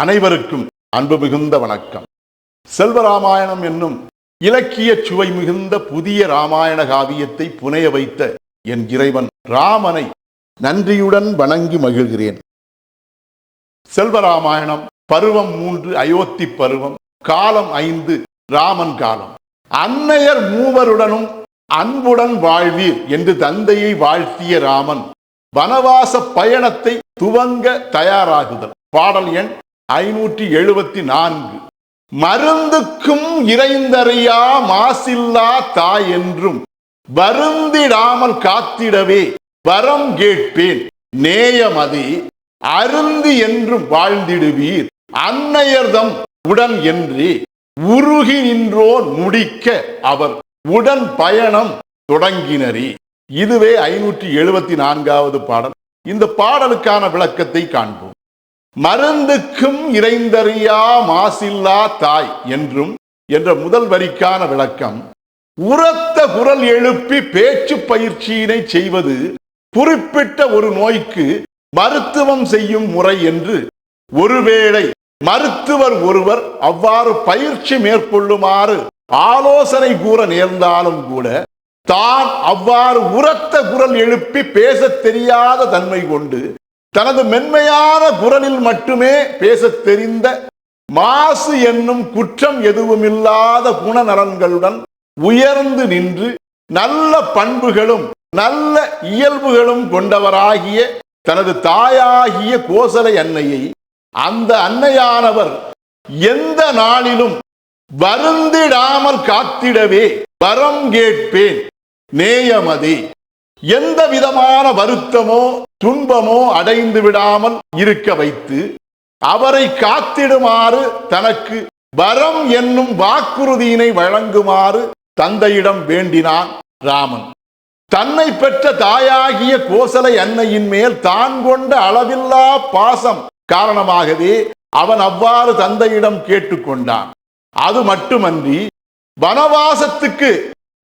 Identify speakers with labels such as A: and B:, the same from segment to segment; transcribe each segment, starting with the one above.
A: அனைவருக்கும் அன்பு மிகுந்த வணக்கம். செல்வராமாயணம் என்னும் இலக்கிய சுவை மிகுந்த புதிய ராமாயண காவியத்தை புனைய வைத்த என் இறைவன் ராமனை நன்றியுடன் வணங்கி மகிழ்கிறேன். செல்வராமாயணம் பருவம் மூன்று அயோத்தி பருவம் காலம் ஐந்து ராமன் காலம். அன்னையர் மூவருடனும் அன்புடன் வாழ்வீர் என்று தந்தையை வாழ்த்திய ராமன் வனவாச பயணத்தை துவங்க தயாராகுதல். பாடல் எண் ஐநூற்றி எழுபத்தி நான்கு. மருந்துக்கும் இறைந்தறியா மாசில்லா தாய் என்றும் வருந்திடாமல் காத்திடவே வரம் கேட்பேன். நேயமதி அருந்தி என்றும் வாழ்ந்திடுவீர். அன்னையர்தம் உடன் என்று உருகி நின்றோ முடிக்க அவர் உடன் பயணம் தொடங்கினரே. இதுவே ஐநூற்றி எழுபத்தி நான்காவது பாடல். இந்த பாடலுக்கான விளக்கத்தை காண்போம். மருந்துக்கும் இறைந்தறியா மாசில்லா தாய் என்றும் என்ற முதல் வரிக்கான விளக்கம் உரத்த குரல் எழுப்பி பேச்சு பயிற்சியினை செய்வது குறிப்பிட்ட ஒரு நோய்க்கு மருத்துவம் செய்யும் முறை என்று ஒருவேளை மருத்துவர் ஒருவர் அவ்வாறு பயிற்சி மேற்கொள்ளுமாறு ஆலோசனை கூற நேர்ந்தாலும் கூட தான் அவ்வாறு உரத்த குரல் எழுப்பி பேசத் தெரியாத தன்மை கொண்டு தனது மென்மையான குரலில் மட்டுமே பேசத் தெரிந்த மாசு என்னும் குற்றம் எதுவுமில்லாத குணநலன்களுடன் உயர்ந்து நின்று நல்ல பண்புகளும் நல்ல இயல்புகளும் கொண்டவராகிய தனது தாயாகிய கோசலை அன்னையை அந்த அன்னையானவர் எந்த நாளிலும் வருந்திடாமல் காத்திடவே வரம் கேட்பேன். நேயமதி. எந்த விதமான வருத்தமோ துன்பமோ அடைந்து விடாமல் இருக்க வைத்து அவரை காத்திடுமாறு தனக்கு வரம் என்னும் வாக்குறுதியினை வழங்குமாறு தந்தையிடம் வேண்டினான் ராமன். தன்னை பெற்ற தாயாகிய கோசலை அன்னையின் மேல் தான் கொண்ட அளவில்லா பாசம் காரணமாகவே அவன் அவ்வாறு தந்தையிடம் கேட்டுக்கொண்டான். அது மட்டுமன்றி வனவாசத்துக்கு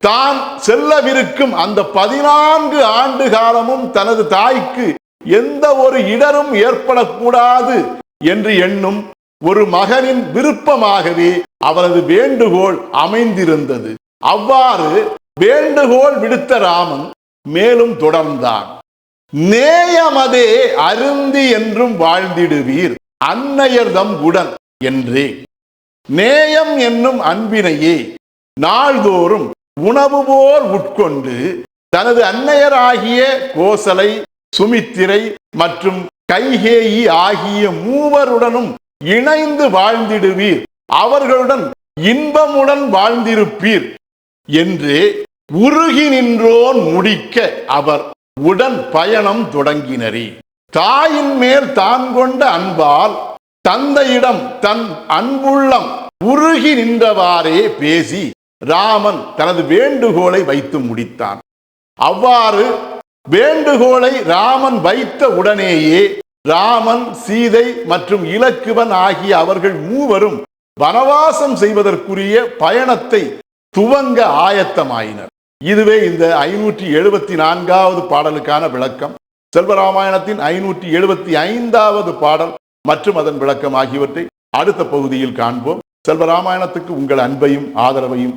A: தான் செல்லவிருக்கும் அந்த பதினான்கு ஆண்டு காலமும் தனது தாய்க்கு எந்த ஒரு இடரும் ஏற்படக்கூடாது என்று எண்ணும் ஒரு மகனின் விருப்பமாகவே அவரது வேண்டுகோள் அமைந்திருந்தது. அவ்வாறு வேண்டுகோள் விடுத்த ராமன் மேலும் தொடர்ந்தான். நேயமதே அருந்தி என்றும் வாழ்ந்திடுவீர் அன்னையர்தம் உடன் என்றே நேயம் என்னும் அன்பினையே நாள்தோறும் உணவு போல் உட்கொண்டு தனது அன்னையராகிய கோசலை சுமித்திரை மற்றும் கைகேயி ஆகிய மூவருடனும் இணைந்து வாழ்ந்திடுவீர். அவர்களுடன் இன்பமுடன் வாழ்ந்திருப்பீர் என்று உருகி நின்றோன் முடிக்க அவர் உடன் பயணம் தொடங்கினரே. தாயின் மேல் தான் கொண்ட அன்பால் தந்தையிடம் தன் அன்புள்ளம் உருகி நின்றவாறே பேசி ராமன் தனது வேண்டுகோளை வைத்து முடித்தான். அவ்வாறு வேண்டுகோளை ராமன் வைத்த உடனேயே ராமன் சீதை மற்றும் இலக்குவன் ஆகிய அவர்கள் மூவரும் வனவாசம் செய்வதற்குரிய பயணத்தை துவங்க ஆயத்தமாயினர். இதுவே இந்த ஐநூற்றி எழுபத்தி நான்காவது பாடலுக்கான விளக்கம். செல்வராமாயணத்தின் ஐநூற்றி எழுபத்தி ஐந்தாவது பாடல் மற்றும் அதன் விளக்கம் ஆகியவற்றை அடுத்த பகுதியில் காண்போம். செல்வராமாயணத்துக்கு உங்கள் அன்பையும் ஆதரவையும்